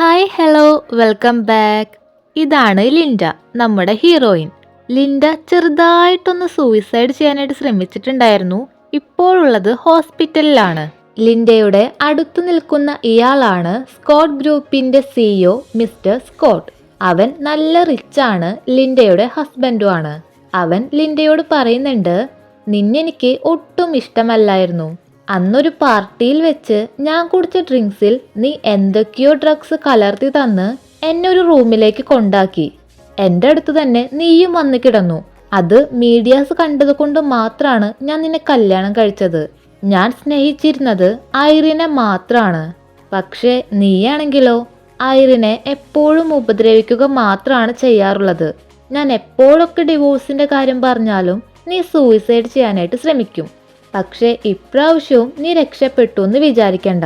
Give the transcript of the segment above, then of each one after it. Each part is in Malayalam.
Hi hello welcome back. ഇതാണ് ലിൻഡ നമ്മുടെ ഹീറോയിൻ. ലിൻഡ ചെറുതായിട്ടൊന്ന് സൂയിസൈഡ് ചെയ്യാനായിട്ട് ശ്രമിച്ചിട്ടുണ്ടായിരുന്നു. ഇപ്പോഴുള്ളത് ഹോസ്പിറ്റലിലാണ്. ലിൻഡയുടെ അടുത്തു നിൽക്കുന്ന ഇയാളാണ് സ്കോട്ട് ഗ്രൂപ്പിന്റെ സിഇഒ മിസ്റ്റർ സ്കോട്ട്. അവൻ നല്ല റിച്ചാണ് ലിൻഡയുടെ ഹസ്ബൻഡുമാണ്. അവൻ ലിൻഡയോട് പറയുന്നുണ്ട് നിന്നെനിക്ക് ഒട്ടും ഇഷ്ടമല്ലായിരുന്നു. അന്നൊരു പാർട്ടിയിൽ വെച്ച് ഞാൻ കുടിച്ച ഡ്രിങ്ക്സിൽ നീ എന്തൊക്കെയോ ഡ്രഗ്സ് കലർത്തി തന്ന് എന്നെ ഒരു റൂമിലേക്ക് കൊണ്ടാക്കി. എന്റെ അടുത്ത് തന്നെ നീയും വന്ന് കിടന്നു. അത് മീഡിയാസ് കണ്ടത് കൊണ്ട് മാത്രമാണ് ഞാൻ നിന്നെ കല്യാണം കഴിച്ചത്. ഞാൻ സ്നേഹിച്ചിരുന്നത് ഐറിനെ മാത്രമാണ് പക്ഷേ നീയാണെങ്കിലോ ഐറിനെ എപ്പോഴും ഉപദ്രവിക്കുക മാത്രമാണ് ചെയ്യാറുള്ളത്. ഞാൻ എപ്പോഴൊക്കെ ഡിവോഴ്സിന്റെ കാര്യം പറഞ്ഞാലും നീ സൂയിസൈഡ് ചെയ്യാനായിട്ട് ശ്രമിക്കും. പക്ഷേ ഇപ്രാവശ്യവും നീ രക്ഷപ്പെട്ടു എന്ന് വിചാരിക്കണ്ട.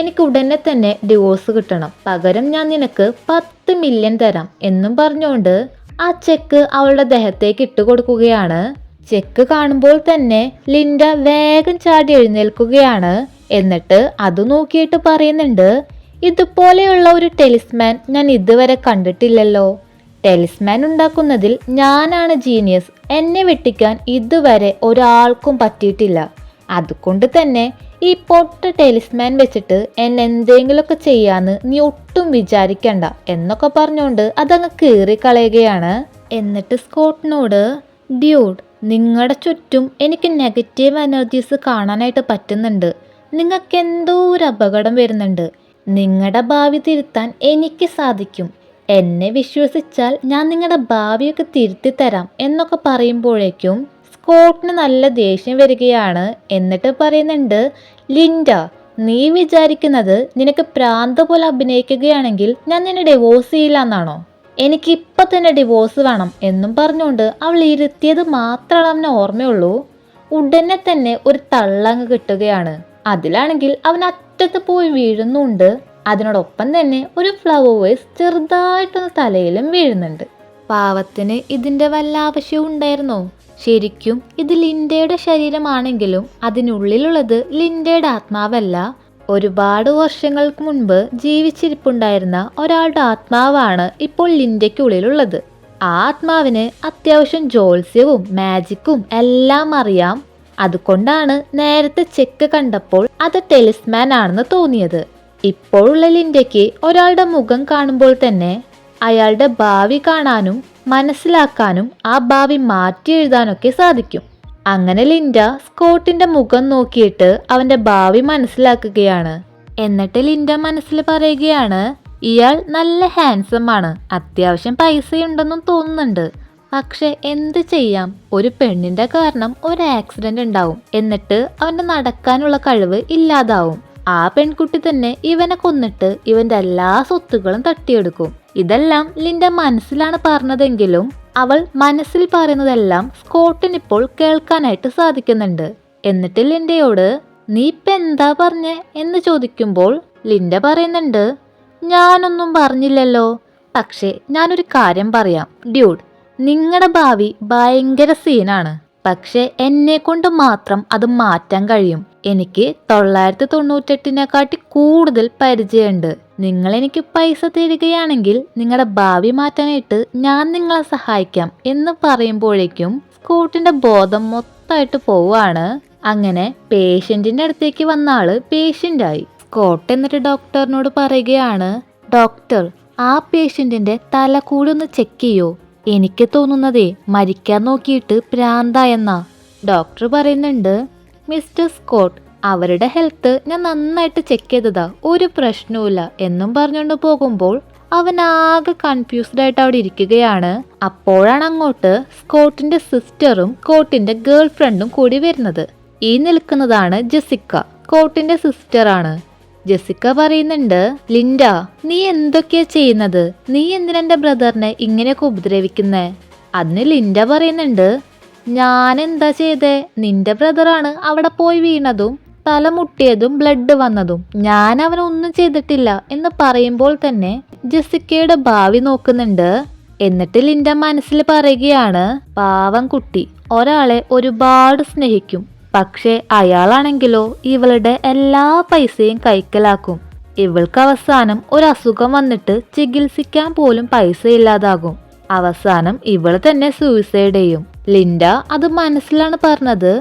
എനിക്ക് ഉടനെ തന്നെ ഡിവോഴ്സ് കിട്ടണം. പകരം ഞാൻ നിനക്ക് പത്ത് മില്യൺ തരാം എന്നും പറഞ്ഞുകൊണ്ട് ആ ചെക്ക് അവളുടെ ദേഹത്തേക്ക് ഇട്ട് കൊടുക്കുകയാണ്. ചെക്ക് കാണുമ്പോൾ തന്നെ ലിൻഡ വേഗം ചാടി എഴുന്നേൽക്കുകയാണ്. എന്നിട്ട് അത് നോക്കിയിട്ട് പറയുന്നുണ്ട് ഇതുപോലെയുള്ള ഒരു ടെലിസ്മാൻ ഞാൻ ഇതുവരെ കണ്ടിട്ടില്ലല്ലോ. ടെലിസ്മാൻ ഉണ്ടാക്കുന്നതിൽ ഞാനാണ് ജീനിയസ് എന്നെ വെട്ടിക്കാൻ ഇതുവരെ ഒരാൾക്കും പറ്റിയിട്ടില്ല. അതുകൊണ്ട് തന്നെ ഈ പൊട്ട ടെലിസ്മാൻ വെച്ചിട്ട് എന്നെ എന്തെങ്കിലുമൊക്കെ ചെയ്യാന്ന് നീ ഒട്ടും വിചാരിക്കണ്ട എന്നൊക്കെ പറഞ്ഞുകൊണ്ട് അതങ്ങ് കീറിക്കളയുകയാണ്. എന്നിട്ട് സ്കോട്ടിനോട് ഡ്യൂഡ് നിങ്ങളുടെ ചുറ്റും എനിക്ക് നെഗറ്റീവ് എനർജീസ് കാണാനായിട്ട് പറ്റുന്നുണ്ട്. നിങ്ങൾക്ക് എന്തോ ഒരു അപകടം വരുന്നുണ്ട്. നിങ്ങളുടെ ഭാവി തിരുത്താൻ എനിക്ക് സാധിക്കും. എന്നെ വിശ്വസിച്ചാൽ ഞാൻ നിങ്ങളുടെ ഭാവിയൊക്കെ തിരുത്തി തരാം എന്നൊക്കെ പറയുമ്പോഴേക്കും സ്കോട്ടിന് നല്ല ദേഷ്യം വരികയാണ്. എന്നിട്ട് പറയുന്നുണ്ട് ലിൻഡ നീ വിചാരിക്കുന്നത് നിനക്ക് പ്രാന്ത പോലെ അഭിനയിക്കുകയാണെങ്കിൽ ഞാൻ നിന്നെ ഡിവോഴ്സ് ചെയ്യില്ല എന്നാണോ എനിക്ക് ഇപ്പൊ തന്നെ ഡിവോഴ്സ് വേണം എന്നും പറഞ്ഞുകൊണ്ട് അവൾ ഇരുത്തിയത് മാത്രമാണ് അവന് ഓർമ്മയുള്ളൂ. ഉടനെ തന്നെ ഒരു തള്ളങ്ങ് കിട്ടുകയാണ്. അതിലാണെങ്കിൽ അവൻ അറ്റത്ത് പോയി വീഴുന്നുണ്ട്. അതിനോടൊപ്പം തന്നെ ഒരു ഫ്ലവർ വേസ് ചെറുതായിട്ടൊന്ന് തലയിലും വീഴുന്നുണ്ട്. പാവത്തിന് ഇതിന്റെ വല്ല ആവശ്യവും ഉണ്ടായിരുന്നോ? ശരിക്കും ഇത് ലിൻഡയുടെ ശരീരമാണെങ്കിലും അതിനുള്ളിലുള്ളത് ലിൻഡയുടെ ആത്മാവല്ല. ഒരുപാട് വർഷങ്ങൾക്ക് മുൻപ് ജീവിച്ചിരിപ്പുണ്ടായിരുന്ന ഒരാളുടെ ആത്മാവാണ് ഇപ്പോൾ ലിൻഡയ്ക്കുള്ളിലുള്ളത്. ആ ആത്മാവിന് അത്യാവശ്യം ജോത്സ്യവും മാജിക്കും എല്ലാം അറിയാം. അതുകൊണ്ടാണ് നേരത്തെ ചെക്ക് കണ്ടപ്പോൾ അത് ടെലിസ്മാൻ ആണെന്ന് തോന്നിയത്. ഇപ്പോഴുള്ള ലിൻഡയ്ക്ക് ഒരാളുടെ മുഖം കാണുമ്പോൾ തന്നെ അയാളുടെ ഭാവി കാണാനും മനസ്സിലാക്കാനും ആ ഭാവി മാറ്റി എഴുതാനൊക്കെ സാധിക്കും. അങ്ങനെ ലിൻഡ സ്കോട്ടിന്റെ മുഖം നോക്കിയിട്ട് അവന്റെ ഭാവി മനസ്സിലാക്കുകയാണ്. എന്നിട്ട് ലിൻഡ മനസ്സിൽ പറയുകയാണ് ഇയാൾ നല്ല ഹാൻസം ആണ്. അത്യാവശ്യം പൈസയുണ്ടെന്നും തോന്നുന്നുണ്ട്. പക്ഷെ എന്ത് ചെയ്യാം? ഒരു പെണ്ണിന്റെ കാരണം ഒരു ആക്സിഡന്റ് ഉണ്ടാവും. എന്നിട്ട് അവന്റെ നടക്കാനുള്ള കഴിവ് ഇല്ലാതാവും. ആ പെൺകുട്ടി തന്നെ ഇവനെ കൊന്നിട്ട് ഇവന്റെ എല്ലാ സ്വത്തുക്കളും തട്ടിയെടുക്കും. ഇതെല്ലാം ലിൻഡ മനസ്സിലാണ് പറഞ്ഞതെങ്കിലും അവൾ മനസ്സിൽ പറയുന്നതെല്ലാം സ്കോട്ടിന് ഇപ്പോൾ കേൾക്കാനായിട്ട് സാധിക്കുന്നുണ്ട്. എന്നിട്ട് ലിൻഡയോട് നീ ഇപ്പം എന്താ പറഞ്ഞേ? എന്ന് ചോദിക്കുമ്പോൾ ലിൻഡ പറയുന്നുണ്ട് ഞാനൊന്നും പറഞ്ഞില്ലല്ലോ. പക്ഷേ ഞാനൊരു കാര്യം പറയാം. ഡ്യൂഡ് നിങ്ങളുടെ ഭാവി ഭയങ്കര സീനാണ്. പക്ഷേ എന്നെ കൊണ്ട് മാത്രം അത് മാറ്റാൻ കഴിയും. എനിക്ക് തൊള്ളായിരത്തി തൊണ്ണൂറ്റെട്ടിനെക്കാട്ടി കൂടുതൽ പരിചയമുണ്ട്. നിങ്ങൾ എനിക്ക് പൈസ തരികയാണെങ്കിൽ നിങ്ങളുടെ ഭാവി മാറ്റാനായിട്ട് ഞാൻ നിങ്ങളെ സഹായിക്കാം എന്ന് പറയുമ്പോഴേക്കും സ്കൂട്ടിന്റെ ബോധം മൊത്തമായിട്ട് പോവാണ് അങ്ങനെ പേഷ്യന്റിന്റെ അടുത്തേക്ക് വന്ന ആൾ പേഷ്യന്റായി. സ്കോട്ട് എന്നിട്ട് ഡോക്ടറിനോട് പറയുകയാണ് ഡോക്ടർ ആ പേഷ്യന്റിന്റെ തല ഒന്ന് ചെക്ക് ചെയ്യോ? എനിക്ക് തോന്നുന്നതേ മരിക്കാൻ നോക്കിയിട്ട് പ്രാന്തായെന്നാ. ഡോക്ടർ പറയുന്നുണ്ട് മിസ്റ്റർ സ്കോട്ട് അവരുടെ ഹെൽത്ത് ഞാൻ നന്നായിട്ട് ചെക്ക് ചെയ്തതാ. ഒരു പ്രശ്നവുമില്ല എന്നും പറഞ്ഞുകൊണ്ട് പോകുമ്പോൾ അവൻ ആകെ കൺഫ്യൂസ്ഡ് ആയിട്ട് അവിടെ ഇരിക്കുകയാണ്. അപ്പോഴാണ് അങ്ങോട്ട് സ്കോട്ടിന്റെ സിസ്റ്ററും കോട്ടിന്റെ ഗേൾ ഫ്രണ്ടും കൂടി വരുന്നത്. ഈ നിൽക്കുന്നതാണ് ജെസിക്ക സ്കോട്ടിന്റെ സിസ്റ്ററാണ് ജെസിക്ക പറയുന്നുണ്ട് ലിൻഡ നീ എന്തൊക്കെയാ ചെയ്യുന്നത്? നീ എന്തിനെന്റെ ബ്രദറിനെ ഇങ്ങനെയൊക്കെ ഉപദ്രവിക്കുന്നേ? അതിന് ലിൻഡ പറയുന്നുണ്ട് ഞാൻ എന്താ ചെയ്തേ? നിന്റെ ബ്രദറാണ് അവിടെ പോയി വീണതും തലമുട്ടിയതും ബ്ലഡ് വന്നതും. ഞാൻ അവനൊന്നും ചെയ്തിട്ടില്ല എന്ന് പറയുമ്പോൾ തന്നെ ജെസിക്കയുടെ ഭാവി നോക്കുന്നുണ്ട്. എന്നിട്ട് ലിൻഡ മനസ്സിൽ പറയുകയാണ് പാവം കുട്ടി ഒരാളെ ഒരുപാട് സ്നേഹിക്കും. പക്ഷേ അയാളാണെങ്കിലോ ഇവളുടെ എല്ലാ പൈസയും കൈക്കലാക്കും. ഇവൾക്ക് അവസാനം ഒരു അസുഖം വന്നിട്ട് ചികിത്സിക്കാൻ പോലും പൈസ ഇല്ലാതാകും അവസാനം ഇവൾ തന്നെ സൂയിസൈഡ് ചെയ്യും. ലിൻഡ അത് മനസ്സിലാണ് പറഞ്ഞത്.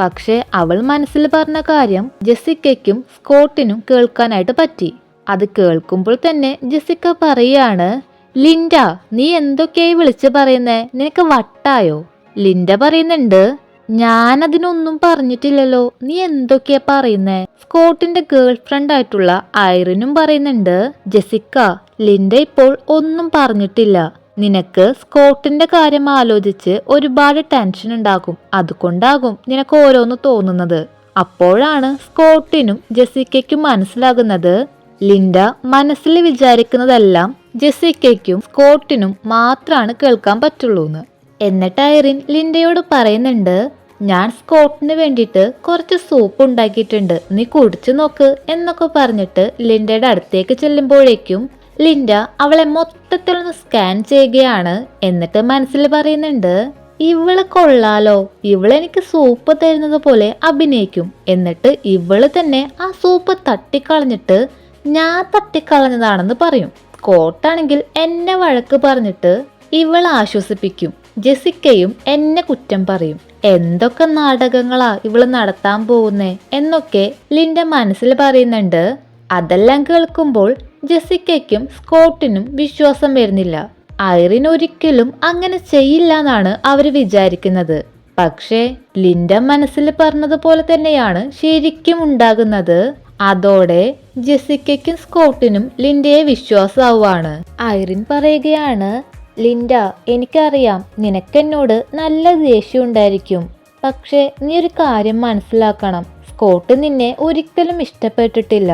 പക്ഷെ അവൾ മനസ്സിൽ പറഞ്ഞ കാര്യം ജെസിക്കയ്ക്കും സ്കോട്ടിനും കേൾക്കാനായിട്ട് പറ്റി. അത് കേൾക്കുമ്പോൾ തന്നെ ജെസിക്ക പറയാണ് ലിൻഡ നീ എന്തൊക്കെയായി വിളിച്ചു പറയുന്നേ? നിനക്ക് വട്ടായോ? ലിൻഡ പറയുന്നുണ്ട് ഞാനതിനൊന്നും പറഞ്ഞിട്ടില്ലല്ലോ. നീ എന്തൊക്കെയാ പറയുന്നേ? സ്കോട്ടിന്റെ ഗേൾ ഫ്രണ്ട് ആയിട്ടുള്ള ഐറിനും പറയുന്നുണ്ട് ജെസിക്ക ലിൻഡ ഇപ്പോൾ ഒന്നും പറഞ്ഞിട്ടില്ല. നിനക്ക് സ്കോട്ടിന്റെ കാര്യം ആലോചിച്ച് ഒരുപാട് ടെൻഷൻ ഉണ്ടാകും. അതുകൊണ്ടാകും നിനക്ക് ഓരോന്ന് തോന്നുന്നത്. അപ്പോഴാണ് സ്കോട്ടിനും ജെസിക്കയ്ക്കും മനസ്സിലാകുന്നത്. ലിൻഡ മനസ്സിൽ വിചാരിക്കുന്നതെല്ലാം ജെസിക്കയ്ക്കും സ്കോട്ടിനും മാത്രമാണ് കേൾക്കാൻ പറ്റുള്ളൂന്ന്. എന്നിട്ട് ഐറിൻ ലിൻഡയോട് പറയുന്നുണ്ട് ഞാൻ സ്കോട്ടിന് വേണ്ടിയിട്ട് കുറച്ച് സൂപ്പ് ഉണ്ടാക്കിയിട്ടുണ്ട്. നീ കുടിച്ചു നോക്ക് എന്നൊക്കെ പറഞ്ഞിട്ട് ലിൻഡയുടെ അടുത്തേക്ക് ചെല്ലുമ്പോഴേക്കും ലിൻഡ അവളെ മൊത്തത്തിൽ ഒന്ന് സ്കാൻ ചെയ്യുകയാണ്. എന്നിട്ട് മനസ്സിൽ പറയുന്നുണ്ട് ഇവൾ കൊള്ളാലോ. ഇവളെനിക്ക് സൂപ്പ് തരുന്നത് പോലെ അഭിനയിക്കും. എന്നിട്ട് ഇവൾ തന്നെ ആ സൂപ്പ് തട്ടിക്കളഞ്ഞിട്ട് ഞാൻ തട്ടിക്കളഞ്ഞതാണെന്ന് പറയും. കോട്ടാണെങ്കിൽ എന്നെ വഴക്ക് പറഞ്ഞിട്ട് ഇവൾ ആശ്വസിപ്പിക്കും. ജെസിക്കയും എന്നെ കുറ്റം പറയും. എന്തൊക്കെ നാടകങ്ങളാ ഇവൾ നടത്താൻ പോകുന്നേ? എന്നൊക്കെ ലിൻഡ മനസ്സിൽ പറയുന്നുണ്ട്. അതെല്ലാം കേൾക്കുമ്പോൾ ജെസിക്കയ്ക്കും സ്കോട്ടിനും വിശ്വാസം വരുന്നില്ല. ഐറിൻ ഒരിക്കലും അങ്ങനെ ചെയ്യില്ല എന്നാണ് അവർ വിചാരിക്കുന്നത്. പക്ഷേ ലിൻഡ മനസ്സിൽ പറഞ്ഞതുപോലെ തന്നെയാണ് ശരിക്കും ഉണ്ടാകുന്നത്. അതോടെ ജെസിക്കയ്ക്കും സ്കോട്ടിനും ലിൻഡയെ വിശ്വാസമാവുകയാണ് ഐറിൻ പറയുകയാണ് ലിൻഡ എനിക്കറിയാം നിനക്കെന്നോട് നല്ല ദേഷ്യം ഉണ്ടായിരിക്കും പക്ഷേ നീ ഒരു കാര്യം മനസ്സിലാക്കണം. സ്കോട്ട് നിന്നെ ഒരിക്കലും ഇഷ്ടപ്പെട്ടിട്ടില്ല.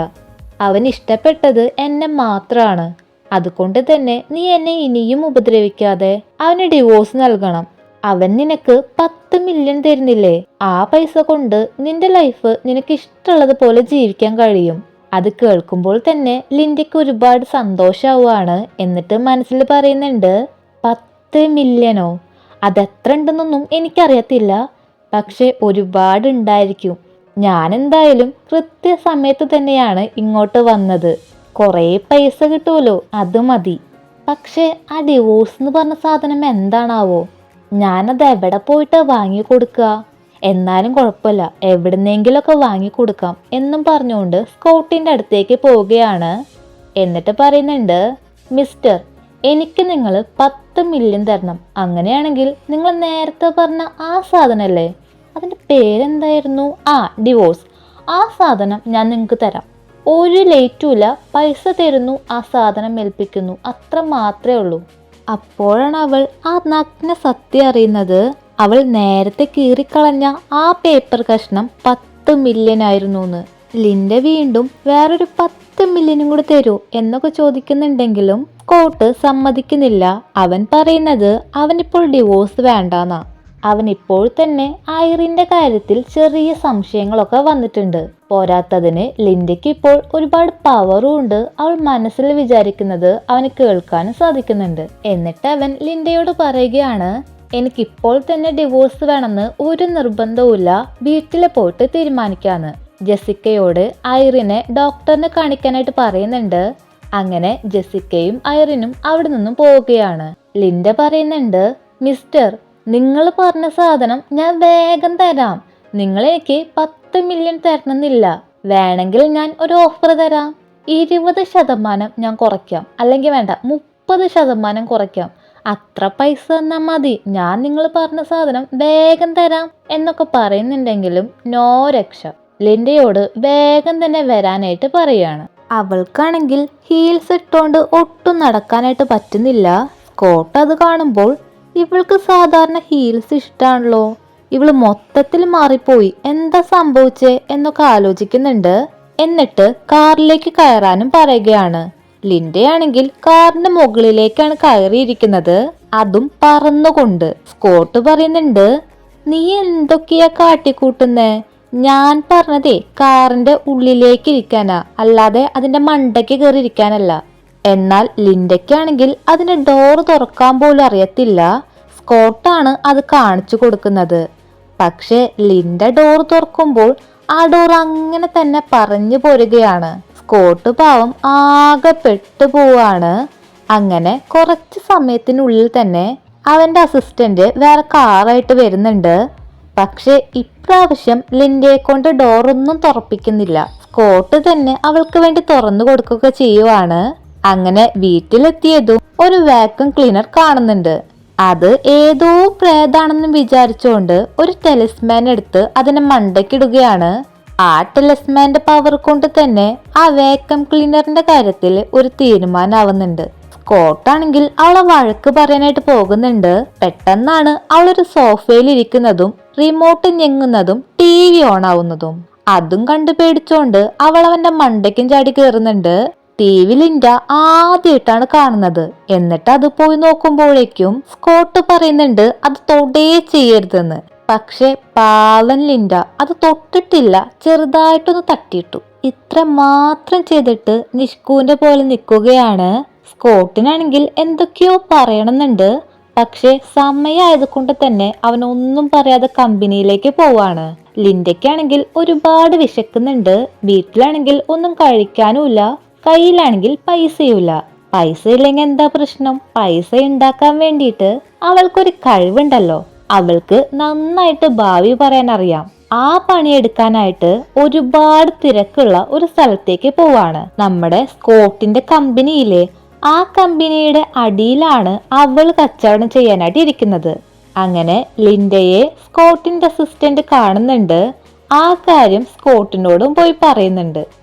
അവൻ ഇഷ്ടപ്പെട്ടത് എന്നെ മാത്രമാണ് അതുകൊണ്ട് തന്നെ നീ എന്നെ ഇനിയും ഉപദ്രവിക്കാതെ അവന് ഡിവോഴ്സ് നൽകണം. അവൻ നിനക്ക് പത്ത് മില്യൺ തരുന്നില്ലേ? ആ പൈസ കൊണ്ട് നിന്റെ ലൈഫ് നിനക്ക് ഇഷ്ടമുള്ളത് പോലെ ജീവിക്കാൻ കഴിയും. അത് കേൾക്കുമ്പോൾ തന്നെ ലിൻഡയ്ക്ക് ഒരുപാട് സന്തോഷമാവുകയാണ് എന്നിട്ട് മനസ്സിൽ പറയുന്നുണ്ട് പത്ത് മില്യനോ അതെത്ര ഉണ്ടെന്നൊന്നും എനിക്കറിയത്തില്ല. പക്ഷെ ഒരുപാട് ഉണ്ടായിരിക്കും ഞാൻ എന്തായാലും കൃത്യസമയത്ത് തന്നെയാണ് ഇങ്ങോട്ട് വന്നത്. കുറേ പൈസ കിട്ടുമല്ലോ അത് മതി. പക്ഷേ ആ ഡിവോഴ്സ് എന്ന് പറഞ്ഞ സാധനം എന്താണാവോ? ഞാനത് എവിടെ പോയിട്ട് വാങ്ങി കൊടുക്കുക? എന്നാലും കുഴപ്പമില്ല എവിടുന്നെങ്കിലൊക്കെ വാങ്ങി കൊടുക്കാം എന്നും പറഞ്ഞുകൊണ്ട് സ്കോട്ടിന്റെ അടുത്തേക്ക് പോവുകയാണ്. എന്നിട്ട് പറയുന്നുണ്ട് മിസ്റ്റർ എനിക്ക് നിങ്ങൾ പത്ത് മില്യൺ തരണം. അങ്ങനെയാണെങ്കിൽ നിങ്ങൾ നേരത്തെ പറഞ്ഞ ആ സാധനമല്ലേ അതിന്റെ പേരെന്തായിരുന്നു? ആ ഡിവോഴ്സ് ആ സാധനം ഞാൻ നിങ്ങൾക്ക് തരാം. ഒരു ലേറ്റുമില്ല പൈസ തരുന്നു ആ സാധനം ഏൽപ്പിക്കുന്നു. അത്ര മാത്രമേ ഉള്ളൂ. അപ്പോഴാണ് അവൾ ആ നഗ്ന സത്യം അറിയുന്നത്. അവൾ നേരത്തെ കീറിക്കളഞ്ഞ ആ പേപ്പർ കഷ്ണം പത്ത് മില്യൺ ആയിരുന്നു എന്ന് ലിൻഡ വീണ്ടും വേറൊരു പത്ത് മില്യനും കൂടി തരൂ എന്നൊക്കെ ചോദിക്കുന്നുണ്ടെങ്കിലും കോട്ട് സമ്മതിക്കുന്നില്ല. അവൻ പറയുന്നത് അവനിപ്പോൾ ഡിവോഴ്സ് വേണ്ടാന്നാ. അവൻ ഇപ്പോൾ തന്നെ ഐറിന്റെ കാര്യത്തിൽ ചെറിയ സംശയങ്ങളൊക്കെ വന്നിട്ടുണ്ട്. പോരാത്തതിന് ലിൻഡയ്ക്ക് ഇപ്പോൾ ഒരുപാട് പവറും ഉണ്ട്. അവൾ മനസ്സിൽ വിചാരിക്കുന്നത് അവന് കേൾക്കാനും സാധിക്കുന്നുണ്ട്. എന്നിട്ട് അവൻ ലിൻഡയോട് പറയുകയാണ് എനിക്കിപ്പോൾ തന്നെ ഡിവോഴ്സ് വേണമെന്ന് ഒരു നിർബന്ധവുമില്ല. വീട്ടിലെ പോയിട്ട് തീരുമാനിക്കാന്ന്. ജെസിക്കയോട് ഐറിനെ ഡോക്ടറിനെ കാണിക്കാനായിട്ട് പറയുന്നുണ്ട്. അങ്ങനെ ജെസിക്കയും ഐറിനും അവിടെ നിന്നും പോവുകയാണ്. ലിൻഡ പറയുന്നുണ്ട് മിസ്റ്റർ നിങ്ങൾ പറഞ്ഞ സാധനം ഞാൻ വേഗം തരാം. നിങ്ങൾ എനിക്ക് പത്ത് മില്യൺ തരണമെന്നില്ല. വേണമെങ്കിൽ ഞാൻ ഒരു ഓഫർ തരാം. ഇരുപത് ശതമാനം ഞാൻ കുറയ്ക്കാം. അല്ലെങ്കിൽ വേണ്ട മുപ്പത് ശതമാനം കുറയ്ക്കാം. അത്ര പൈസ തന്നാൽ മതി. ഞാൻ നിങ്ങൾ പറഞ്ഞ സാധനം വേഗം തരാം എന്നൊക്കെ പറയുന്നുണ്ടെങ്കിലും നോ രക്ഷ. ലിൻഡയോട് വേഗം തന്നെ വരാനായിട്ട് പറയാണ്. അവൾക്കാണെങ്കിൽ ഹീൽസ് ഇട്ടുകൊണ്ട് ഒട്ടും നടക്കാനായിട്ട് പറ്റുന്നില്ല. സ്കോട്ട് അത് കാണുമ്പോൾ ഇവൾക്ക് സാധാരണ ഹീൽസ് ഇഷ്ടമാണല്ലോ ഇവൾ മൊത്തത്തിൽ മാറിപ്പോയി. എന്താ സംഭവിച്ചേ എന്നൊക്കെ ആലോചിക്കുന്നുണ്ട്. എന്നിട്ട് കാറിലേക്ക് കയറാനും പറയുകയാണ്. ലിൻഡയാണെങ്കിൽ കാറിന്റെ മുകളിലേക്കാണ് കയറിയിരിക്കുന്നത്. അതും പറന്നുകൊണ്ട്. സ്കോട്ട് പറയുന്നുണ്ട് നീ എന്തൊക്കെയാ കാട്ടിക്കൂട്ടുന്നേ? ഞാൻ പറഞ്ഞതേ കാറിന്റെ ഉള്ളിലേക്ക് ഇരിക്കാനാ അല്ലാതെ അതിന്റെ മണ്ടയ്ക്ക് കയറി ഇരിക്കാനല്ല എന്നാൽ ലിൻഡയ്ക്കാണെങ്കിൽ അതിന്റെ ഡോർ തുറക്കാൻ പോലും അറിയത്തില്ല. സ്കോട്ടാണ് അത് കാണിച്ചു കൊടുക്കുന്നത്. പക്ഷെ ലിൻഡ ഡോർ തുറക്കുമ്പോൾ ആ ഡോർ അങ്ങനെ തന്നെ പറഞ്ഞു പോരുകയാണ്. സ്കോട്ട് പാവം ആകെ പെട്ടു പോവാണ്. അങ്ങനെ കുറച്ച് സമയത്തിനുള്ളിൽ തന്നെ അവന്റെ അസിസ്റ്റന്റ് വേറെ കാറായിട്ട് വരുന്നുണ്ട്. പക്ഷെ ഇപ്രാവശ്യം ലിൻഡയെ കൊണ്ട് ഡോറൊന്നും തുറപ്പിക്കുന്നില്ല. സ്കോട്ട് തന്നെ അവൾക്ക് വേണ്ടി തുറന്നു കൊടുക്കുക ചെയ്യുവാണ്. അങ്ങനെ വീട്ടിലെത്തിയതും ഒരു വാക്വം ക്ലീനർ കാണുന്നുണ്ട്. അത് ഏതോ പ്രേതാണെന്ന് വിചാരിച്ചുകൊണ്ട് ഒരു ടെലിസ്മാൻ എടുത്ത് അതിനെ മണ്ടക്കിടുകയാണ്. ആ ടെലിസ്മാന്റെ പവർ കൊണ്ട് തന്നെ ആ വേക്കം ക്ലീനറിന്റെ കാര്യത്തിൽ ഒരു തീരുമാനമാവുന്നുണ്ട് സ്കോട്ടാണെങ്കിൽ അവളെ വഴക്ക് പറയാനായിട്ട് പോകുന്നുണ്ട്. പെട്ടെന്നാണ് അവളൊരു സോഫയിൽ ഇരിക്കുന്നതും റിമോട്ട് ഞെങ്ങുന്നതും ടി വി ഓൺ ആവുന്നതും. അതും കണ്ടു പേടിച്ചോണ്ട് അവൾ അവന്റെ മണ്ടയ്ക്കും ചാടി കയറുന്നുണ്ട് ടി വി ലിൻഡ ആദ്യമായിട്ടാണ് കാണുന്നത്. എന്നിട്ട് അത് പോയി നോക്കുമ്പോഴേക്കും സ്കോട്ട് പറയുന്നുണ്ട് അത് തൊടേ ചെയ്യരുതെന്ന്. പക്ഷെ പാവൻ ലിൻഡ അത് തൊട്ടിട്ടില്ല ചെറുതായിട്ടൊന്ന് തട്ടിയിട്ടു. ഇത്ര മാത്രം ചെയ്തിട്ട് നിഷ്കൂന്റെ പോലെ നിൽക്കുകയാണ്. സ്കോട്ടിനാണെങ്കിൽ എന്തൊക്കെയോ പറയണമെന്നുണ്ട്. പക്ഷെ സമയമായത് കൊണ്ട് തന്നെ അവൻ ഒന്നും പറയാതെ കമ്പനിയിലേക്ക് പോവാണ്. ലിൻഡയ്ക്കാണെങ്കിൽ ഒരുപാട് വിശക്കുന്നുണ്ട്. വീട്ടിലാണെങ്കിൽ ഒന്നും കഴിക്കാനുമില്ല. കയ്യിലാണെങ്കിൽ പൈസയുമില്ല. പൈസ ഇല്ലെങ്കിൽ എന്താ പ്രശ്നം? പൈസ ഉണ്ടാക്കാൻ വേണ്ടിയിട്ട് അവൾക്കൊരു കഴിവുണ്ടല്ലോ. അവൾക്ക് നന്നായിട്ട് ഭാവി പറയാൻ അറിയാം. ആ പണിയെടുക്കാനായിട്ട് ഒരുപാട് തിരക്കുള്ള ഒരു സ്ഥലത്തേക്ക് പോവാണ്. നമ്മുടെ സ്കോട്ടിന്റെ കമ്പനിയിലെ ആ കമ്പനിയുടെ അടിയിലാണ് അവൾ കച്ചവടം ചെയ്യാനായിട്ട് ഇരിക്കുന്നത്. അങ്ങനെ ലിൻഡയെ സ്കോട്ടിന്റെ അസിസ്റ്റന്റ് കാണുന്നുണ്ട്. ആ കാര്യം സ്കോട്ടിനോടും പോയി പറയുന്നുണ്ട്.